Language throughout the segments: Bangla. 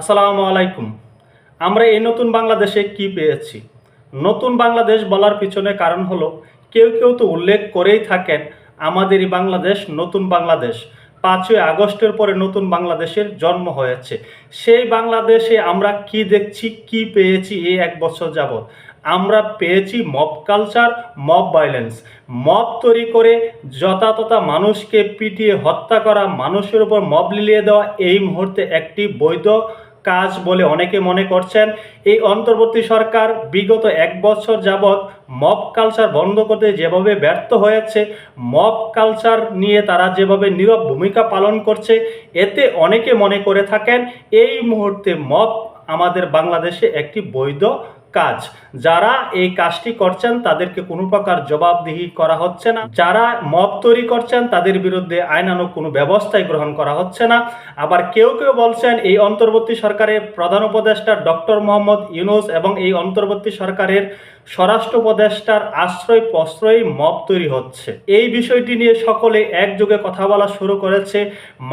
আসসালামু আলাইকুম। আমরা এই নতুন বাংলাদেশে কি পেয়েছি? নতুন বাংলাদেশ বলার পিছনে কারণ হলো, কেউ কেউ তো উল্লেখ করেই থাকেন আমাদের বাংলাদেশ নতুন বাংলাদেশ। পাঁচই আগস্টের পরে নতুন বাংলাদেশের জন্ম হয়েছে। সেই বাংলাদেশে আমরা কি দেখছি, কি পেয়েছি এই এক বছর যাবৎ? আমরা পেয়েছি mob culture, mob violence mob তৈরি করে যথাতথা মানুষকে পিটিয়ে হত্যা করা, মানুষের উপর মব লিলিয়ে দেওয়া, এই মুহূর্তে একটি বৈধ কাজ বলে অনেকে মনে করছেন, এই অন্তর্বর্তী সরকার বিগত এক বছর যাবৎ মব কালচার বন্ধ করতে যেভাবে ব্যর্থ হয়েছে, মব কালচার নিয়ে তারা যেভাবে নীরব ভূমিকা পালন করছে, এতে অনেকে মনে করে থাকেন, এই মুহূর্তে মব আমাদের বাংলাদেশে একটি বৈধ কাজ। যারা এই কাজটি করছেন, তাদেরকে কোনো প্রকার জবাবদিহি করা হচ্ছে না। যারা মব তৈরি করছেন, তাদের বিরুদ্ধে আইনানুগ কোনো ব্যবস্থাই গ্রহণ করা হচ্ছে না। আবার কেউ কেউ বলছেন, এই অন্তর্বর্তী সরকারের প্রধান উপদেষ্টা ডক্টর মোহাম্মদ ইউনুস এবং এই অন্তর্বর্তী সরকারের স্বরাষ্ট্র উপদেষ্টার আশ্রয় প্রশ্রয় মব তৈরি হচ্ছে। এই বিষয়টি নিয়ে সকলে একযোগে কথা বলা শুরু করেছে।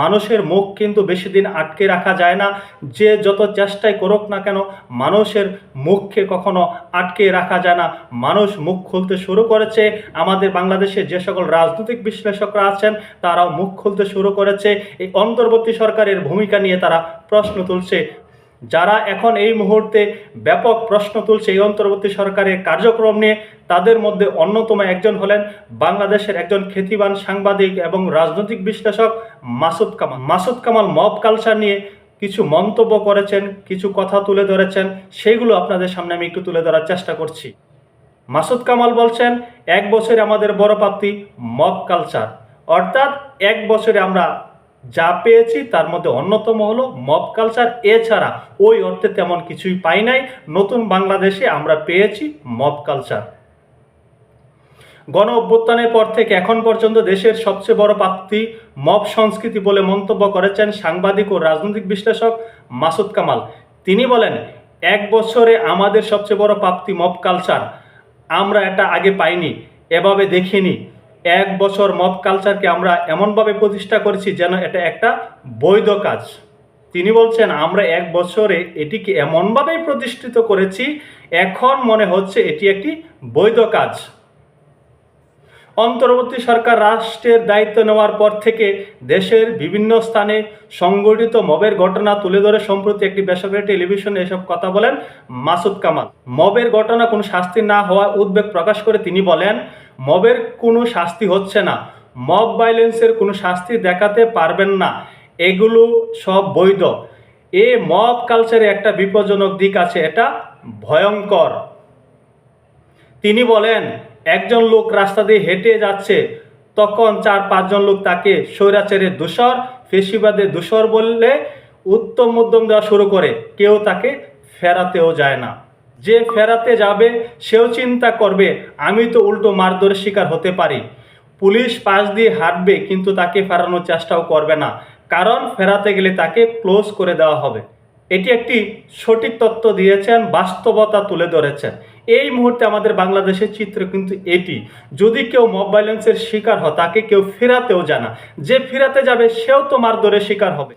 মানুষের মুখ কিন্তু বেশি দিন আটকে রাখা যায় না। যে যত চেষ্টাই করুক না কেন, মানুষের মুখকে কখনো আটকে রাখা যায় না। মানুষ মুখ খুলতে শুরু করেছে। আমাদের বাংলাদেশে যে সকল রাজনৈতিক বিশ্লেষকরা আছেন, তারাও মুখ খুলতে শুরু করেছে। এই অন্তর্বর্তী সরকারের ভূমিকা নিয়ে তারা প্রশ্ন তুলছে। যারা এখন এই মুহূর্তে ব্যাপক প্রশ্ন তুলছে এই অন্তর্বর্তী সরকারের কার্যক্রম নিয়ে, তাদের মধ্যে অন্যতম একজন হলেন বাংলাদেশের একজন খ্যাতিবান সাংবাদিক এবং রাজনৈতিক বিশ্লেষক মাসুদ কামাল। মাসুদ কামাল মব কালচার নিয়ে কিছু মন্তব্য করেছেন, কিছু কথা তুলে ধরেছেন, সেইগুলো আপনাদের সামনে আমি একটু তুলে ধরার চেষ্টা করছি। মাসুদ কামাল বলছেন, এক বছরে আমাদের বড় প্রাপ্তি মব কালচার। অর্থাৎ এক বছরে আমরা যা পেয়েছি তার মধ্যে অন্যতম হলো মব কালচার। এছাড়া ওই অর্থে তেমন কিছুই পাই নাই। নতুন বাংলাদেশে আমরা পেয়েছি মব কালচার। গণ অভ্যুত্থানের পর থেকে এখন পর্যন্ত দেশের সবচেয়ে বড় প্রাপ্তি মব সংস্কৃতি বলে মন্তব্য করেছেন সাংবাদিক ও রাজনৈতিক বিশ্লেষক মাসুদ কামাল। তিনি বলেন, এক বছরে আমাদের সবচেয়ে বড় প্রাপ্তি মব কালচার। আমরা এটা আগে পাইনি, এভাবে দেখিনি। এক বছর মব কালচারকে আমরা এমনভাবে প্রতিষ্ঠা করেছি যেন এটা একটা বৈধ কাজ। তিনি বলছেন, আমরা এক বছরে এটিকে এমনভাবেই প্রতিষ্ঠিত করেছি, এখন মনে হচ্ছে এটি একটি বৈধ কাজ। অন্তর্বর্তী সরকার রাষ্ট্রের দায়িত্ব নেওয়ার পর থেকে দেশের বিভিন্ন স্থানে সংগঠিত মবের ঘটনা তুলে ধরে সম্প্রতি একটি বেসরকারি টেলিভিশনে এসব কথা বলেন মাসুদ কামাল। মবের ঘটনা কোনো শাস্তি না হওয়ার উদ্বেগ প্রকাশ করে তিনি বলেন, মবের কোনো শাস্তি হচ্ছে না। মব ভাইলেন্সের কোনো শাস্তি দেখাতে পারবেন না। এগুলো সব বৈধ। এ মব কালচারে একটা বিপজ্জনক দিক আছে, এটা ভয়ঙ্কর। তিনি বলেন একজন লোক রাস্তা দিয়ে হেঁটে যাচ্ছে, তখন চার পাঁচজন লোক তাকে স্বৈরাচারের দূষর ফেসিবাদে দূষর বললে উত্তম মধ্যম দেওয়া শুরু করে। কেউ তাকে ফেরাতেও যায় না। যে ফেরাতে যাবে, সেও চিন্তা করবে, আমি তো উল্টো মারধরের শিকার হতে পারি। পুলিশ পাশ দিয়ে হাঁটবে, কিন্তু তাকে ফেরানোর চেষ্টাও করবে না। কারণ ফেরাতে গেলে তাকে ক্লোজ করে দেওয়া হবে। এটি একটি সঠিক তত্ত্ব দিয়েছেন, বাস্তবতা তুলে ধরেছেন। এই মুহূর্তে আমাদের বাংলাদেশের চিত্র কিন্তু এটি। যদি কেউ মব ভাইলেন্সের শিকার হয়, তাকে কেউ ফেরাতেও জানা। যে ফেরাতে যাবে, সেও তো মারধরের শিকার হবে।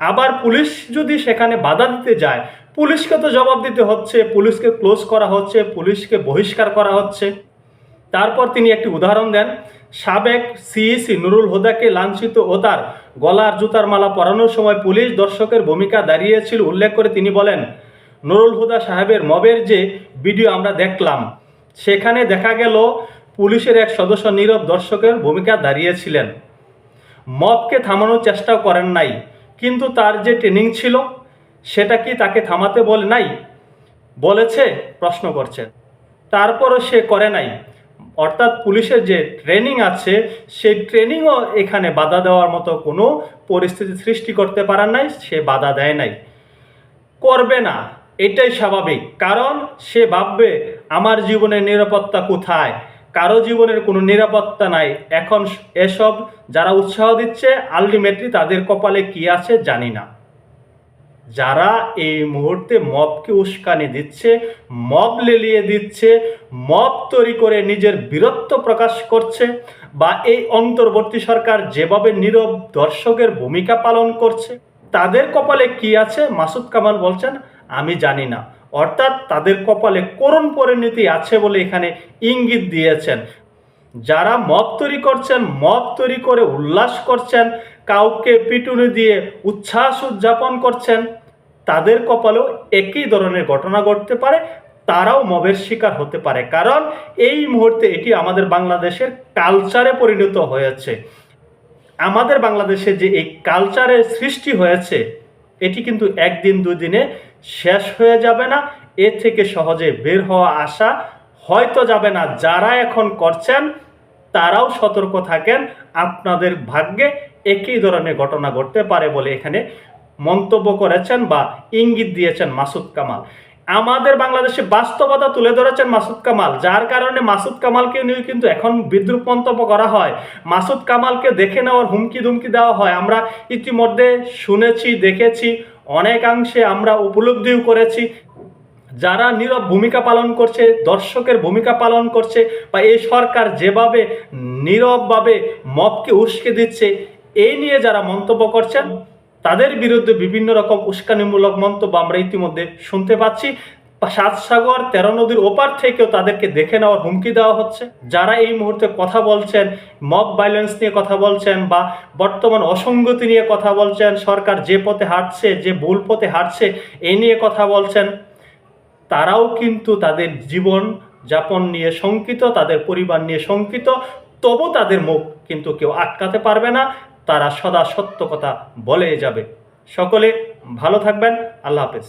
আবার পুলিশ যদি সেখানে বাধা দিতে যায়, পুলিশকে তো জবাব দিতে হচ্ছে, পুলিশকে ক্লোজ করা হচ্ছে, পুলিশকে বহিষ্কার করা হচ্ছে। তারপর তিনি একটি উদাহরণ দেন। সাবেক সিইসি নুরুল হুদাকে লাঞ্ছিত ও তার গলার জুতার মালা পরানোর সময় পুলিশ দর্শকের ভূমিকা দাঁড়িয়েছিল, উল্লেখ করে তিনি বলেন নুরুল হুদা সাহেবের মবের যে ভিডিও আমরা দেখলাম, সেখানে দেখা গেল পুলিশের এক সদস্য নীরব দর্শকের ভূমিকা দাঁড়িয়েছিলেন। মবকে থামানোর চেষ্টাও করেন নাই, কিন্তু তার যে ট্রেনিং ছিল, সেটা কি তাকে থামাতে বলে নাই? বলেছে, প্রশ্ন করছে। তারপরও সে করে নাই। অর্থাৎ পুলিশের যে ট্রেনিং আছে, সেই ট্রেনিংও এখানে বাধা দেওয়ার মতো কোনো পরিস্থিতি সৃষ্টি করতে পারার নাই, সে বাধা দেয় নাই। করবে না। এটাই স্বাভাবিক। কারণ সে ভাববে, আমার জীবনের নিরাপত্তা কোথায়? কারও জীবনের কোনো নিরাপত্তা নাই। এখন এসব যারা উৎসাহ দিচ্ছে আলটিমেটলি তাদের কপালে কি আছে জানি না। যারা এই মুহূর্তে মবকে উস্কানি দিচ্ছে, মব লেলিয়ে দিচ্ছে, মব তৈরি করে নিজের বীরত্ব প্রকাশ করছে, বা এই অন্তর্বর্তী সরকার যেভাবে নীরব দর্শকের ভূমিকা পালন করছে, তাদের কপালে কি আছে? মাসুদ কামাল বলছেন আমি জানি না। অর্থাৎ তাদের কপালে করুণ পরিণতি আছে বলে এখানে ইঙ্গিত দিয়েছেন। যারা মব তৈরি করছেন, মব তৈরি করে উল্লাস করছেন, কাউকে পিটুনি দিয়ে উচ্ছ্বাস উদযাপন করছেন, তাদের কপালেও একই ধরনের ঘটনা ঘটতে পারে, তারাও মবের শিকার হতে পারে। কারণ এই মুহূর্তে এটি আমাদের বাংলাদেশের কালচারে পরিণত হয়েছে। আমাদের বাংলাদেশে যে এই কালচারের সৃষ্টি হয়েছে এটি কিন্তু একদিন দুই দিনে শেষ হয়ে যাবে না। এর থেকে সহজে বের হওয়া আসা হয়তো যাবে না। যারা এখন করছেন, তারাও সতর্ক থাকেন। আপনাদের ভাগ্যে একই ধরনের ঘটনা ঘটতে পারে বলে এখানে মন্তব্য করেছেন বা ইঙ্গিত দিয়েছেন মাসুদ কামাল। আমাদের বাংলাদেশে বাস্তবতা তুলে ধরেছেন মাসুদ কামাল, যার কারণে মাসুদ কামালকে নিয়ে কিন্তু এখন বিদ্রুপ মন্তব্য করা হয়। মাসুদ কামালকে দেখে নেওয়ার হুমকি ধুমকি দেওয়া হয়। আমরা ইতিমধ্যে শুনেছি, দেখেছি, অনেকাংশে আমরা উপলব্ধিও করেছি। যারা নীরব ভূমিকা পালন করছে, দর্শকের ভূমিকা পালন করছে বা এই সরকার যেভাবে নীরবভাবে মবকে উস্কে দিচ্ছে এই নিয়ে যারা মন্তব্য করছেন তাদের বিরুদ্ধে বিভিন্ন রকম উস্কানিমূলক মন্তব্য আমরা ইতিমধ্যে শুনতে পাচ্ছি। সাত সাগর, তেরো নদীর ওপার থেকেও তাদেরকে দেখে নেওয়ার হুমকি দেওয়া হচ্ছে। যারা এই মুহূর্তে কথা বলছেন মব ভাইলেন্স নিয়ে কথা বলছেন বা বর্তমান অসঙ্গতি নিয়ে কথা বলছেন, সরকার যে পথে হাঁটছে, যে ভুল পথে হাঁটছে এই নিয়ে কথা বলছেন, তারাও কিন্তু তাদের জীবন যাপন নিয়ে শঙ্কিত, তাদের পরিবার নিয়ে শঙ্কিত, তবু তাদের মুখ কিন্তু কেউ আটকাতে পারবে না। তারা সদা সত্য কথা বলে যাবে। সকলে ভালো থাকবেন আল্লাহ হাফেজ।